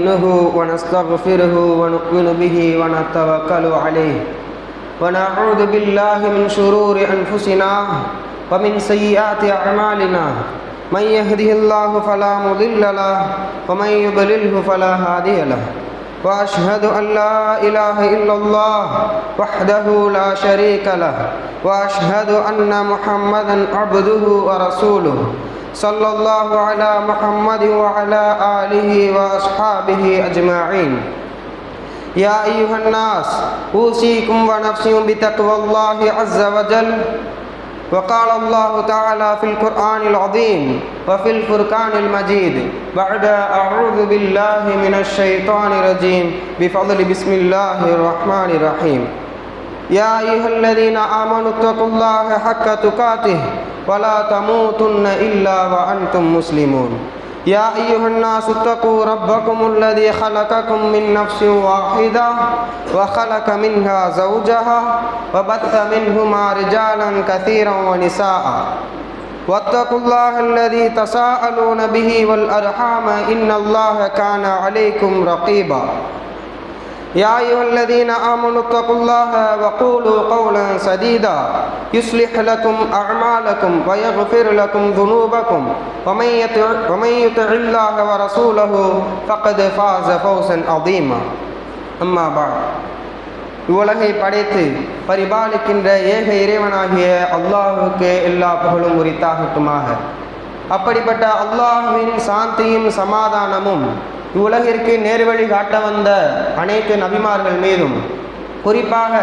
نستعينه ونستغفره ونؤمن به ونتوكل عليه. ونعوذ بالله من شرور أنفسنا ومن سيئات أعمالنا. من يهده الله فلا مضل له ومن يضلله فلا هادي له. وأشهد أن لا إله إلا الله وحده لا شريك له. وأشهد أن محمدا عبده ورسوله. صلى الله على محمد وعلى آله وأصحابه أجمعين. يا أيها الناس أوصيكم ونفسي بتقوى الله عز وجل. وقال الله تعالى في القرآن العظيم وفي الفرقان المجيد بعد أعوذ بالله من الشيطان الرجيم. بفضل بسم الله الرحمن الرحيم. يا أيها الذين آمنوا اتقوا الله حق تقاته ولا تموتن إلا وأنتم مسلمون. يا أيها الناس اتقوا ربكم الذي خلقكم من نفس واحدة وخلق منها زوجها وبث منهما رجالا كثيرا ونساء. واتقوا الله الذي تساءلون به والأرحام إن الله كان عليكم رقيبا. يا أيها الذين آمنوا اتقوا الله وقولوا قولا سديدا يصلح لكم أعمالكم ويغفر لكم ذنوبكم ومن يطع, ومن يطع الله ورسوله فقد فاز فوزا عظيما أما بعد இவ்வுலகை படைத்து பரிபாலிக்கின்ற ஏக இறைவனாகிய அல்லாஹுக்கு எல்லா புகழும் உரித்தாகட்டுமாக அப்படிப்பட்ட அல்லாஹுவின் சாந்தியும் சமாதானமும் இவ்வுலகிற்கு நேர்வழி காட்ட வந்த அனைத்து நபிமார்கள் மீதும் குறிப்பாக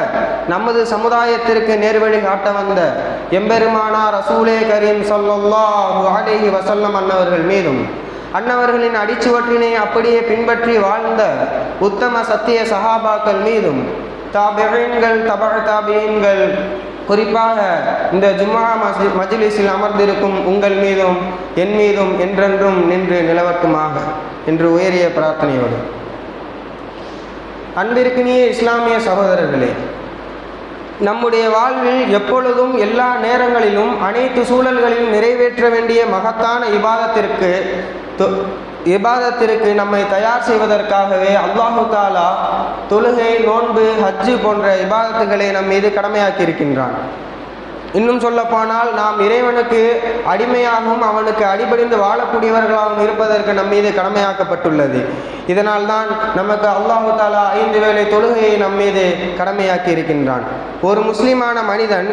நமது சமுதாயத்திற்கு நேர்வழி காட்ட வந்த எம்பெருமானா ரசூலே கரீம் சொல்லல்லாஹு அலேஹி வசல்லம் அன்னவர்கள் மீதும் அன்னவர்களின் அடிச்சுவற்றினை அப்படியே பின்பற்றி வாழ்ந்த உத்தம சத்திய சஹாபாக்கள் மீதும் தாபியன்கள் தபா தாபியன்கள் குறிப்பாக இந்த ஜும்மா மசி மஜிலிஸில் அமர்ந்திருக்கும் உங்கள் மீதும் என் மீதும் என்றென்றும் நின்று நிலவட்டுமாக என்று உயரிய பிரார்த்தனையோடு. அன்பிற்கினிய இஸ்லாமிய சகோதரர்களே நம்முடைய வாழ்வில் எப்பொழுதும் எல்லா நேரங்களிலும் அனைத்து சூழல்களிலும் நிறைவேற்ற வேண்டிய மகத்தான இபாதத்திற்கு இபாதத்திற்கு நம்மை தயார் செய்வதற்காகவே அல்லாஹு தாலா தொழுகை நோன்பு ஹஜ்ஜு போன்ற இபாதத்துகளை நம் மீது கடமையாக்கி இருக்கின்றான் இன்னும் சொல்லப்போனால் நாம் இறைவனுக்கு அடிமையாகவும் அவனுக்கு அடிபடிந்து வாழக்கூடியவர்களாகவும் இருப்பதற்கு நம் மீது கடமையாக்கப்பட்டுள்ளது. இதனால் தான் நமக்கு அல்லாஹு தாலா ஐந்து வேளை தொழுகையை நம் மீது கடமையாக்கி இருக்கின்றான் ஒரு முஸ்லீமான மனிதன்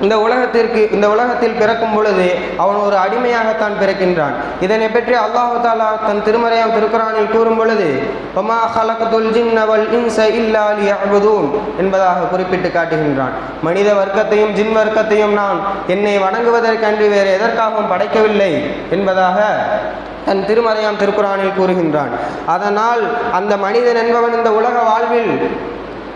இந்த உலகத்திற்கு இந்த உலகத்தில் பிறக்கும் பொழுது அவன் ஒரு அடிமையாகத்தான் பிறக்கின்றான். இதனை பற்றி அல்லாஹு தாலா தன் திருமறையாம் திருக்குறானில் கூறும் பொழுது ஒமா ஹலகத்துல் ஜின்னவல் இன்ச இல்லா லியஅபுதூன் என்பதாக குறிப்பிட்டு காட்டுகின்றான். மனித வர்க்கத்தையும் ஜின் வர்க்கத்தையும் நான் என்னை வணங்குவதற்கன்று வேறு எதற்காகவும் படைக்கவில்லை என்பதாக தன் திருமறையாம் திருக்குறானில் கூறுகின்றான். அதனால் அந்த மனிதன் என்பவன் இந்த உலக வாழ்வில்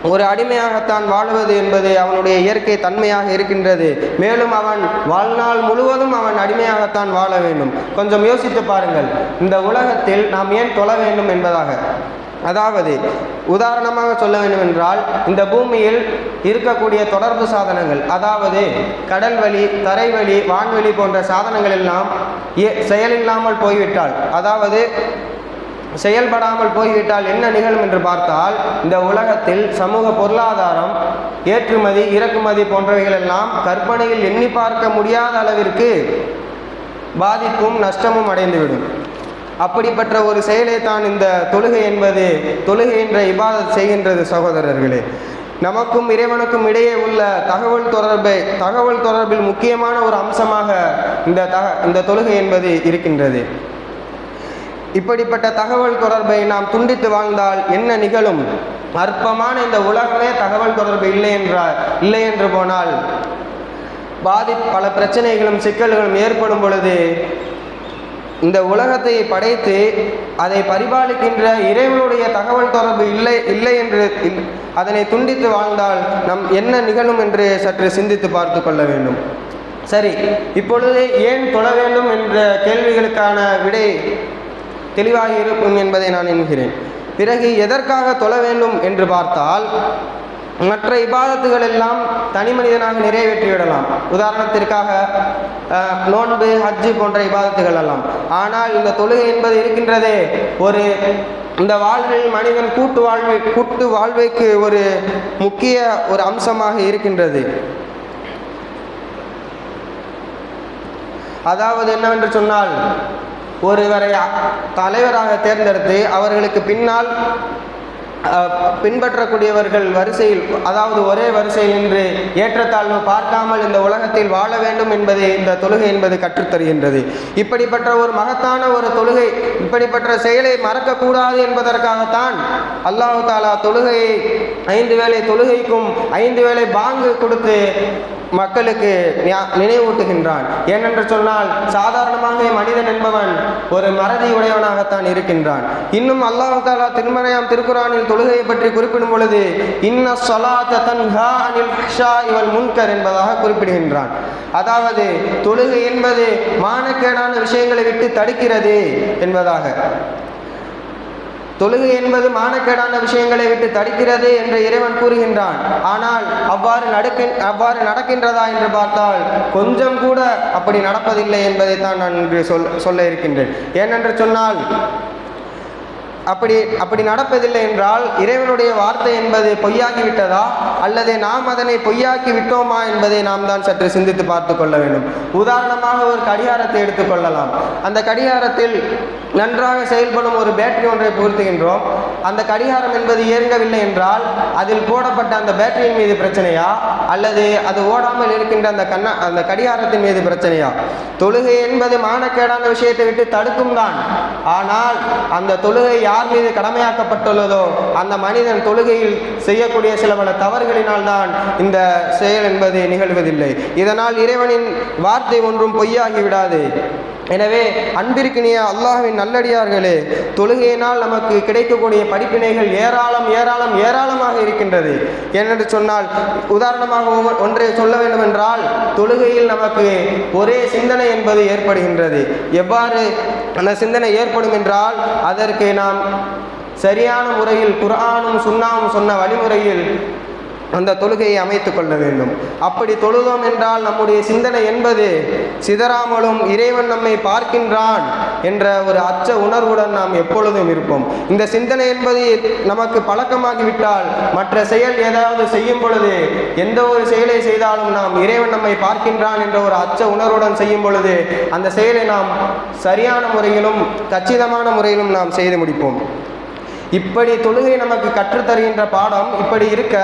ஒரு அடிமையாகத்தான் வாழ்வது என்பது அவனுடைய இயற்கை தன்மையாக இருக்கின்றது. மேலும் அவன் வாழ்நாள் முழுவதும் அவன் அடிமையாகத்தான் வாழ வேண்டும். கொஞ்சம் யோசித்து பாருங்கள். இந்த உலகத்தில் நாம் ஏன் தொழ வேண்டும் என்பதாக. அதாவது உதாரணமாக சொல்ல வேண்டும் என்றால் இந்த பூமியில் இருக்கக்கூடிய தொடர்பு சாதனங்கள் அதாவது கடல் வழி தரைவழி வான்வெளி போன்ற சாதனங்கள் எல்லாம் செயலில்லாமல் போய்விட்டால் அதாவது செயல்படாமல் போய்விட்டால் என்ன நிகழும் என்று பார்த்தால் இந்த உலகத்தில் சமூக பொருளாதாரம் ஏற்றுமதி இறக்குமதி போன்றவைகள் எல்லாம் கற்பனையில் எண்ணி பார்க்க முடியாத அளவிற்கு பாதிப்பும் நஷ்டமும் அடைந்துவிடும். அப்படிப்பட்ட ஒரு செயலை தான் இந்த தொழுகை என்பது தொழுகை என்ற இபாதத் செய்கின்றது சகோதரர்களே. நமக்கும் இறைவனுக்கும் இடையே உள்ள தகவல் தொடர்பை தகவல் தொடர்பில் முக்கியமான ஒரு அம்சமாக இந்த தக இந்த தொழுகை என்பது இருக்கின்றது. இப்படிப்பட்ட தகவல் தொடர்பை நாம் துண்டித்து வாழ்ந்தால் என்ன நிகழும்? அற்பமான இந்த உலகமே தகவல் தொடர்பு இல்லை என்றால் இல்லை என்று போனால் பாதி பல பிரச்சனைகளும் சிக்கல்களும் ஏற்படும் பொழுது இந்த உலகத்தை படைத்து அதை பரிபாலிக்கின்ற இறைவனுடைய தகவல் தொடர்பு இல்லை இல்லை என்று அதனை துண்டித்து வாழ்ந்தால் நம் என்ன நிகழும் என்று சற்று சிந்தித்து பார்த்து கொள்ள வேண்டும். சரி இப்பொழுது ஏன் தொழ வேண்டும் என்ற கேள்விகளுக்கான விடை தெளிவாக இருக்கும் என்பதை நான் எண்கிறேன் பிறகு எதற்காக தொழ வேண்டும் என்று பார்த்தால் மற்ற இபாதத்துகள் எல்லாம் தனி மனிதனாக நிறைவேற்றிவிடலாம். உதாரணத்திற்காக நோன்பு ஹஜ்ஜு போன்ற இபாதத்துகள் எல்லாம். ஆனால் இந்த தொழுகை என்பது இருக்கின்றதே ஒரு இந்த வாழ்வில் மனிதன் கூட்டு வாழ்வை கூட்டு வாழ்வைக்கு ஒரு முக்கிய ஒரு அம்சமாக இருக்கின்றது. அதாவது என்னவென்று சொன்னால் ஒருவரை தலைவராக தேர்ந்தெடுத்து அவர்களுக்கு பின்னால் பின்பற்றக்கூடியவர்கள் வரிசையில் அதாவது ஒரே வரிசையில் நின்று ஏற்றத்தாழ்வு பார்க்காமல் இந்த உலகத்தில் வாழ வேண்டும் என்பதை இந்த தொழுகை என்பது கற்றுத்தருகின்றது. இப்படிப்பட்ட ஒரு மகத்தான ஒரு தொழுகை இப்படிப்பட்ட செயலை மறக்கக்கூடாது என்பதற்காகத்தான் அல்லாஹு தாலா தொழுகையை ஐந்து வேளை தொழுகைக்கும் ஐந்து வேளை பாங்கு கொடுத்து மக்களுக்கு நினைவூட்டுகின்றான். ஏனென்று சொன்னால் சாதாரணமாக மனிதன் என்பவன் ஒரு மறதி உடையவனாகத்தான் இருக்கின்றான். இன்னும் அல்லாஹு தாலா திருமறையாம் திருக்குறானில் தொழுகையை பற்றி குறிப்பிடும் பொழுது இன்ன சொலாத்த தன்ஹா அனில் ஃபஹ்ஷா முன்கர் என்பதாக குறிப்பிடுகின்றான். அதாவது தொழுகை என்பது மானக்கேடான விஷயங்களை விட்டு தடுக்கிறது என்பதாக. தொழுகை என்பது மானக்கேடான விஷயங்களை விட்டு தடுக்கிறது என்று இறைவன் கூறுகின்றான். ஆனால் அவ்வாறு நடக்க அவ்வாறு நடக்கின்றதா என்று பார்த்தால் கொஞ்சம் கூட அப்படி நடப்பதில்லை என்பதைத்தான் நான் இன்று சொல் சொல்ல இருக்கின்றேன். ஏனென்று சொன்னால் அப்படி அப்படி நடப்பதில்லை என்றால் இறைவனுடைய வார்த்தை என்பது பொய்யாகிவிட்டதா? அல்லது நாம் அதனை பொய்யாக்கி விட்டோமா என்பதை நாம் தான் சற்று சிந்தித்து பார்த்து கொள்ள வேண்டும். உதாரணமாக ஒரு கடிகாரத்தை எடுத்துக்கொள்ளலாம் அந்த கடிகாரத்தில் நன்றாக செயல்படும் ஒரு பேட்டரி ஒன்றை பொருத்துகின்றோம் அந்த கடிகாரம் என்பது இயங்கவில்லை என்றால் அதில் போடப்பட்ட அந்த பேட்டரியின் மீது பிரச்சனையா? அல்லது அது ஓடாமல் இருக்கின்ற அந்த கண்ண அந்த கடிகாரத்தின் மீது பிரச்சனையா? தொழுகை என்பது மானக்கேடான விஷயத்தை விட்டு தடுக்கும் தான். ஆனால் அந்த தொழுகை யார் மீது கடமையாக்கப்பட்டுள்ளதோ அந்த மனிதன் தொழுகையில் செய்யக்கூடிய சில பல தவறுகளினால் தான் இந்த செயல் என்பது நிகழ்வதில்லை. இதனால் இறைவனின் வார்த்தை ஒன்றும் பொய்யாகி விடாது. எனவே அன்பிற்கினிய அல்லாஹ்வின் நல்லடியார்களே தொழுகையினால் நமக்கு கிடைக்கக்கூடிய படிப்பினைகள் ஏராளம் ஏராளம் ஏராளமாக இருக்கின்றது. ஏனென்று சொன்னால் உதாரணமாக ஒன்றை சொல்ல வேண்டுமென்றால் தொழுகையில் நமக்கு ஒரே சிந்தனை என்பது ஏற்படுகின்றது. எவ்வாறு அந்த சிந்தனை ஏற்படும் என்றால் அதற்கு நாம் சரியான முறையில் குரானும் சுண்ணாவும் சொன்ன வழிமுறையில் அந்த தொழுகையை அமைத்துக் கொள்ள வேண்டும். அப்படி தொழுதோம் என்றால் நம்முடைய சிந்தனை என்பது சிதறாமலும் இறைவன் நம்மை பார்க்கின்றான் என்ற ஒரு அச்ச உணர்வுடன் நாம் எப்பொழுதும் இருப்போம். இந்த சிந்தனை என்பது நமக்கு பழக்கமாகிவிட்டால் மற்ற செயல் ஏதாவது செய்யும் பொழுது எந்த ஒரு செயலை செய்தாலும் நாம் இறைவன் நம்மை பார்க்கின்றான் என்ற ஒரு அச்ச உணர்வுடன் செய்யும் பொழுது அந்த செயலை நாம் சரியான முறையிலும் கச்சிதமான முறையிலும் நாம் செய்து முடிப்போம். இப்படி தொழுகை நமக்கு கற்றுத்தருகின்ற பாடம் இப்படி இருக்க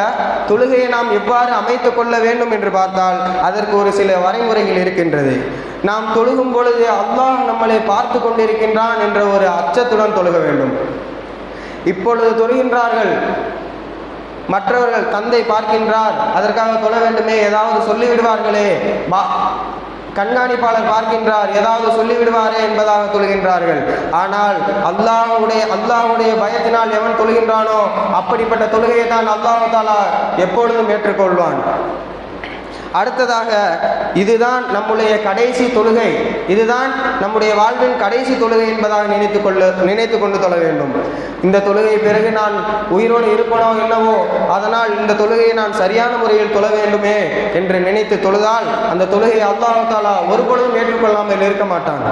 தொழுகையை நாம் எவ்வாறு அமைத்துக் கொள்ள வேண்டும் என்று பார்த்தால் அதற்கு ஒரு சில வரைமுறைகள் இருக்கின்றது. நாம் தொழுகும் பொழுது அல்லாஹ் நம்மளை பார்த்து கொண்டிருக்கின்றான் என்ற ஒரு அச்சத்துடன் தொழுக வேண்டும். இப்பொழுது தொழுகின்றார்கள். மற்றவர்கள் தந்தை பார்க்கின்றார் அதற்காக தொழ வேண்டுமே ஏதாவது சொல்லிவிடுவார்களே. கண்காணிப்பாளர் பார்க்கின்றார் ஏதாவது சொல்லிவிடுவாரே என்பதாக தொழுகின்றார்கள் ஆனால் அல்லாஹுடைய அல்லாஹுடைய பயத்தினால் எவன் தொழுகின்றானோ அப்படிப்பட்ட தொழுகையை தான் அல்லாஹ் தாலா எப்பொழுதும் ஏற்றுக்கொள்வான். அடுத்ததாக இதுதான் நம்முடைய கடைசி தொழுகை. இதுதான் நம்முடைய வாழ்வின் கடைசி தொழுகை என்பதாக நினைத்து கொள்ள நினைத்து கொண்டு தொழ வேண்டும். இந்த தொழுகை பிறகு நான் உயிரோடு இருப்பனோ என்னவோ அதனால் இந்த தொழுகையை நான் சரியான முறையில் தொழ வேண்டுமே என்று நினைத்து தொழுதால் அந்த தொழுகையை அல்லாஹாலா ஒருபொழுதும் ஏற்றுக்கொள்ளாமல் இருக்க மாட்டான்.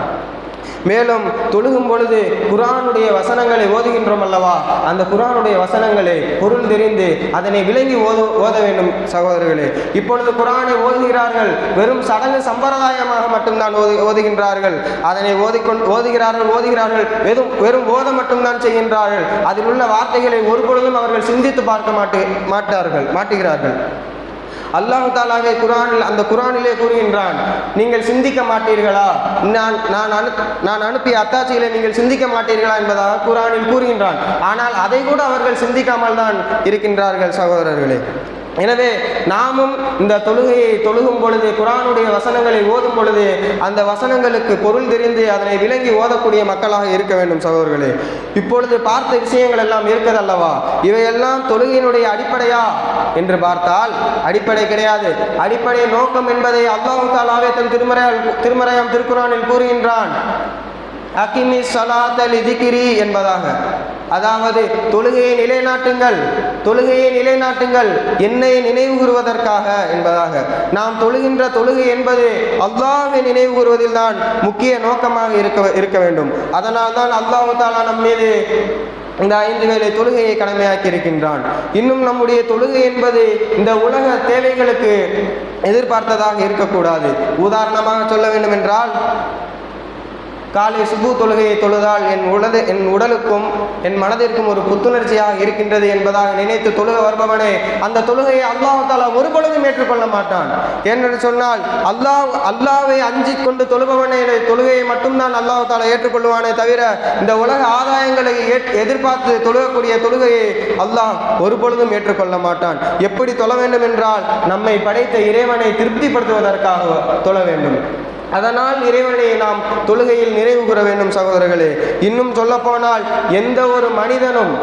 மேலும் தொழுகும் பொழுது குரானுடைய வசனங்களை ஓதுகின்றோம் அல்லவா? அந்த குரானுடைய வசனங்களை பொருள் தெரிந்து அதனை விளங்கி ஓத ஓத வேண்டும் சகோதரர்களே. இப்பொழுது குரானை ஓதுகிறார்கள் வெறும் சடங்கு சம்பிரதாயமாக மட்டும்தான் ஓது ஓதுகின்றார்கள். அதனை ஓதிக்கொண்டு ஓதுகிறார்கள் ஓதுகிறார்கள் வெறும் வெறும் ஓத மட்டும்தான் செய்கின்றார்கள். அதில் உள்ள வார்த்தைகளை ஒருபொழுதும் அவர்கள் சிந்தித்து பார்க்க மாட்டு மாட்டார்கள் மாட்டுகிறார்கள். அல்லாஹு தாலாவே குரானில் அந்த குரானிலே கூறுகின்றான் நீங்கள் சிந்திக்க மாட்டீர்களா? நான் நான் அனு நான் அனுப்பிய அத்தாட்சிகளை நீங்கள் சிந்திக்க மாட்டீர்களா? என்பதாக குரானில் கூறுகின்றான். ஆனால் அதை கூட அவர்கள் சிந்திக்காமல் தான் இருக்கின்றார்கள் சகோதரர்களே. எனவே நாமும் இந்த தொழுகையை தொழுகும் பொழுது குரானுடைய வசனங்களை ஓதும் பொழுது அந்த வசனங்களுக்கு பொருள் தெரிந்து அதனை விளங்கி ஓதக்கூடிய மக்களாக இருக்க வேண்டும் சகோதரர்களே. இப்பொழுது பார்த்த விஷயங்கள் எல்லாம் இருக்கதல்லவா இவையெல்லாம் தொழுகையினுடைய அடிப்படையா? என்று பார்த்தால் அடிப்படை கிடையாது. அடிப்படை நோக்கம் என்பதை அல்லாஹு தாலாவே தன் திருமறையால் திருமறையாம் திருக்குறானில் கூறுகின்றான். அகிமி சலாத்தல் திகிரி என்பதாக. அதாவது தொழுகையை நிலைநாட்டுங்கள். தொழுகையை நிலைநாட்டுங்கள். என்னை நினைவு கூறுவதற்காக என்பதாக. நாம் தொழுகின்ற தொழுகை என்பது அல்லாவை நினைவு கூறுவதில் தான் முக்கிய நோக்கமாக இருக்க இருக்க வேண்டும். அதனால் தான் அல்லாஹு தாலா நம் மீது இந்த ஐந்து வேலை தொழுகையை கடமையாக்கி இருக்கின்றான். இன்னும் நம்முடைய தொழுகை என்பது இந்த உலக தேவைகளுக்கு எதிர்பார்த்ததாக இருக்கக்கூடாது. உதாரணமாக சொல்ல வேண்டும் என்றால் காலை சுபு தொழுகையை தொழுதால் என் உடது என் உடலுக்கும் என் மனதிற்கும் ஒரு புத்துணர்ச்சியாக இருக்கின்றது என்பதாக நினைத்து தொழுக வருபவனே அந்த தொழுகையை அல்லாகுதாலா ஒரு பொழுதும் ஏற்றுக்கொள்ள மாட்டான். ஏனென்று சொன்னால் அல்லாஹ் அல்லாவை அஞ்சி கொண்டு தொழுபவனே தொழுகையை மட்டும்தான் அல்லாஹ் ஏற்றுக்கொள்வானே தவிர இந்த உலக ஆதாயங்களை எதிர்பார்த்து தொழுகக்கூடிய தொழுகையை அல்லாஹ் ஒரு பொழுதும் ஏற்றுக்கொள்ள மாட்டான். எப்படி தொழ வேண்டும் என்றால் நம்மை படைத்த இறைவனை திருப்திப்படுத்துவதற்காக தொழ வேண்டும். அதனால் இறைவனை நாம் தொழுகையில் நிறைவு கூற வேண்டும் சகோதரர்களே. இன்னும் சொல்லப்போனால் எந்த ஒரு மனிதனும்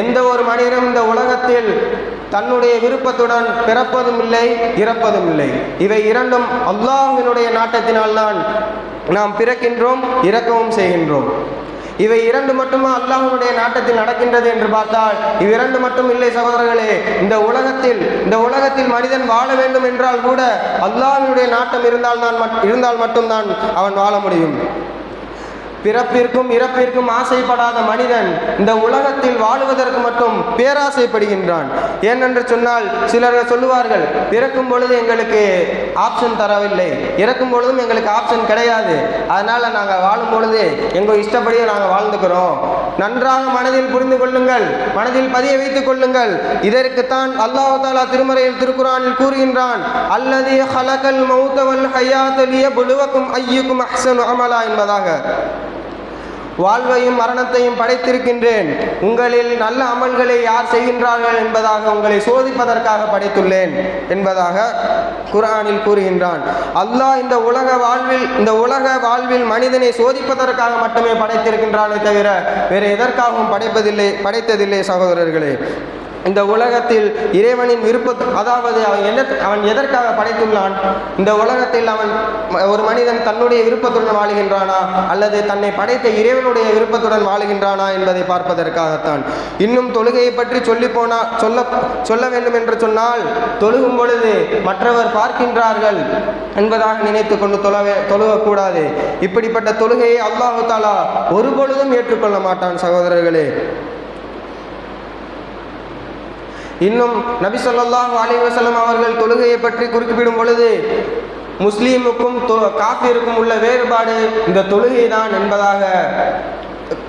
எந்த ஒரு மனிதனும் இந்த உலகத்தில் தன்னுடைய விருப்பத்துடன் பிறப்பதும் இல்லை இறப்பதும் இல்லை. இவை இரண்டும் அல்லாஹினுடைய நாட்டத்தினால் தான் நாம் பிறக்கின்றோம் இறக்கவும் செய்கின்றோம். இவை இரண்டு மட்டுமா அல்லாஹனுடைய நாட்டத்தில் நடக்கின்றது என்று பார்த்தால் இவ்விரண்டு மட்டும் இல்லை சகோதரர்களே. இந்த உலகத்தில் இந்த உலகத்தில் மனிதன் வாழ வேண்டும் என்றால் கூட அல்லாஹினுடைய நாட்டம் இருந்தால் தான் இருந்தால் மட்டும்தான் அவன் வாழ முடியும். பிறப்பிற்கும் இறப்பிற்கும் ஆசைப்படாத மனிதன் இந்த உலகத்தில் வாழுவதற்கு மட்டும் பேராசைப்படுகின்றான். ஏனென்று சொன்னால் சிலர் சொல்லுவார்கள் பிறக்கும் பொழுது எங்களுக்கு ஆப்ஷன் தரவில்லை. இறக்கும் பொழுதும் எங்களுக்கு ஆப்ஷன் கிடையாது. அதனால் நாங்கள் வாழும் பொழுது எங்கள் இஷ்டப்படியே நாங்கள் வாழ்ந்துக்கிறோம். நன்றாக மனதில் புரிந்து கொள்ளுங்கள். மனதில் பதிய வைத்துக் கொள்ளுங்கள். இதற்குத்தான் அல்லாஹாலா திருமறையில் திருக்குறானில் கூறுகின்றான் அல்லது ஹலகல் மௌத்தவல் ஹையாத்தலிய புலுவக்கும் ஐயுக்கும் அஹ்சன் அமலா என்பதாக. வாழ்வையும் மரணத்தையும் படைத்திருக்கின்றேன். உங்களில் நல்ல அமல்களை யார் செய்கின்றார்கள் என்பதாக உங்களை சோதிப்பதற்காக படைத்துள்ளேன் என்பதாக குரானில் கூறுகின்றான். அல்லாஹ் இந்த உலக வாழ்வில் இந்த உலக வாழ்வில் மனிதனை சோதிப்பதற்காக மட்டுமே படைத்திருக்கின்றானே தவிர வேறு எதற்காகவும் படைப்பதில்லை படைத்ததில்லை சகோதரர்களே. இந்த உலகத்தில் இறைவனின் விருப்ப அதாவது அவன் என்ன அவன் எதற்காக படைத்துள்ளான்? இந்த உலகத்தில் அவன் ஒரு மனிதன் தன்னுடைய விருப்பத்துடன் வாழுகின்றானா? அல்லது தன்னை படைத்த இறைவனுடைய விருப்பத்துடன் வாழுகின்றானா என்பதை பார்ப்பதற்காகத்தான். இன்னும் தொழுகையை பற்றி சொல்லி போனா சொல்ல சொல்ல வேண்டும் என்று சொன்னால் தொழுகும் பொழுது மற்றவர் பார்க்கின்றார்கள் என்பதாக நினைத்து கொண்டு தொழவே தொழுகக்கூடாது. இப்படிப்பட்ட தொழுகையை அல்லாஹு தாலா ஒரு பொழுதும் ஏற்றுக்கொள்ள மாட்டான் சகோதரர்களே. இன்னும் நபி சொல்லாஹ் அலி வசலம் அவர்கள் தொழுகையை பற்றி குறிப்பிடும் பொழுது முஸ்லீமுக்கும் காஃபிற்கும் உள்ள வேறுபாடு இந்த தொழுகை தான் என்பதாக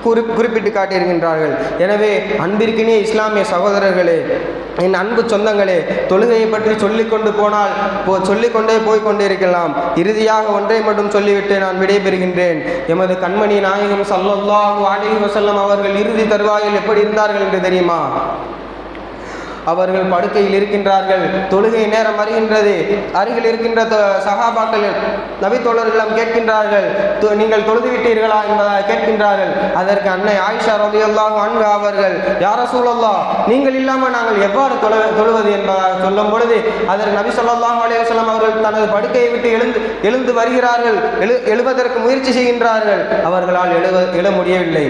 குறி குறிப்பிட்டு காட்டியிருக்கின்றார்கள். எனவே அன்பிற்கினே இஸ்லாமிய சகோதரர்களே என் அன்பு சொந்தங்களே தொழுகையை பற்றி சொல்லிக்கொண்டு போனால் போ சொல்லிக்கொண்டே போய் கொண்டிருக்கலாம். இறுதியாக ஒன்றை மட்டும் சொல்லிவிட்டு நான் விடைபெறுகின்றேன். எமது கண்மணி நாயகம் சல்லல்லாஹு அலி வசல்லம் அவர்கள் இறுதி தருவாயில் எப்படி இருந்தார்கள் என்று தெரியுமா? அவர்கள் படுக்கையில் இருக்கின்றார்கள். தொழுகை நேரம் அறிகின்றது. அருகில் இருக்கின்ற சகாபாக்கள் நபித்தோழர்களிடம் கேட்கின்றார்கள். நீங்கள் தொழுது விட்டீர்களா? என்பதாக கேட்கின்றார்கள். அதற்கு அன்னை ஆயிஷா ரதியல்லாஹ் அன்பு அவர்கள் யார சூழல்லா நீங்கள் இல்லாமல் நாங்கள் எவ்வாறு தொழ தொழுவது? என்பதாக சொல்லும் பொழுது அதற்கு நபி சொல்லாஹ் அலையம் அவர்கள் தனது படுக்கையை விட்டு எழுந்து எழுந்து வருகிறார்கள். எழு எழுவதற்கு முயற்சி செய்கின்றார்கள். அவர்களால் எழுவ எழ முடியவில்லை.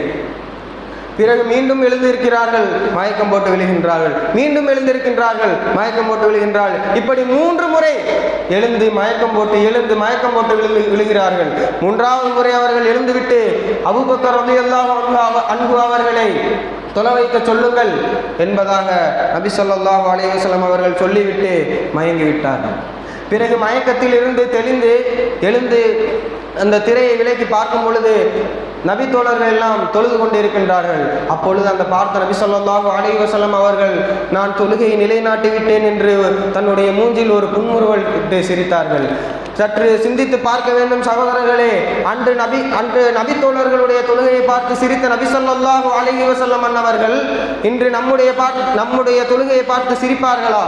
பிறகு மீண்டும் எழுந்திருக்கிறார்கள். மயக்கம் போட்டு விழுகின்றார்கள். மீண்டும் எழுந்திருக்கின்றார்கள். மயக்கம் போட்டு விழுகின்றார்கள். இப்படி மூன்று முறை எழுந்து மயக்கம் போட்டு எழுந்து மயக்கம் போட்டு விழுந்து விழுகிறார்கள். மூன்றாவது முறை அவர்கள் எழுந்துவிட்டு அபுபக்கர் வந்து எல்லாம் அன்பு அவர்களை தொலை வைக்க சொல்லுங்கள் என்பதாக நபி சொல்லாஹ் அலையம் அவர்கள் சொல்லிவிட்டு மயங்கிவிட்டார்கள் பிறகு மயக்கத்தில் இருந்து தெளிந்து எழுந்து அந்த திரையை விலக்கி பார்க்கும் பொழுது நபி தோழர்கள் எல்லாம் தொழுது கொண்டிருக்கின்றார்கள். அப்பொழுது அந்த பார்த்த நபி சொல்லாஹு அலைவசலம் அவர்கள் நான் தொழுகையை நிலைநாட்டி விட்டேன் என்று தன்னுடைய மூஞ்சில் ஒரு புன்முறுவல் விட்டு சிரித்தார்கள். சற்று சிந்தித்து பார்க்க வேண்டும் சகோதரர்களே. அன்று நபி அன்று நபி தோழர்களுடைய தொழுகையை பார்த்து சிரித்த நபி சொல்லாஹு அலஹி வசல்லம் அன்னவர்கள் இன்று நம்முடைய பார்த்து நம்முடைய தொழுகையை பார்த்து சிரிப்பார்களா?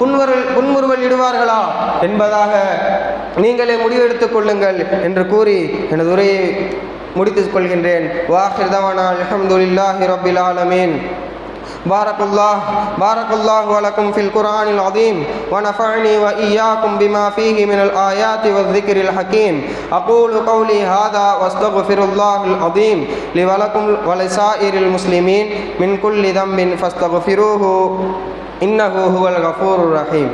புன்வரல் புன்முறுவல் இடுவார்களா? என்பதாக நீங்களே முடிவெடுத்துக் கொள்ளுங்கள் என்று கூறி எனது உரையை முடித்துக் கொள்கின்றேன் வாஹிர் தவானா அலமதுல்லாஹி ரபில் ஆலமீன் بارك الله بارك الله ولكم في القرآن العظيم ونفعني وإياكم بما فيه من الآيات والذكر الحكيم أقول قولي هذا واستغفر الله العظيم لي ولكم ولسائر المسلمين من كل ذنب فاستغفروه إنه هو الغفور الرحيم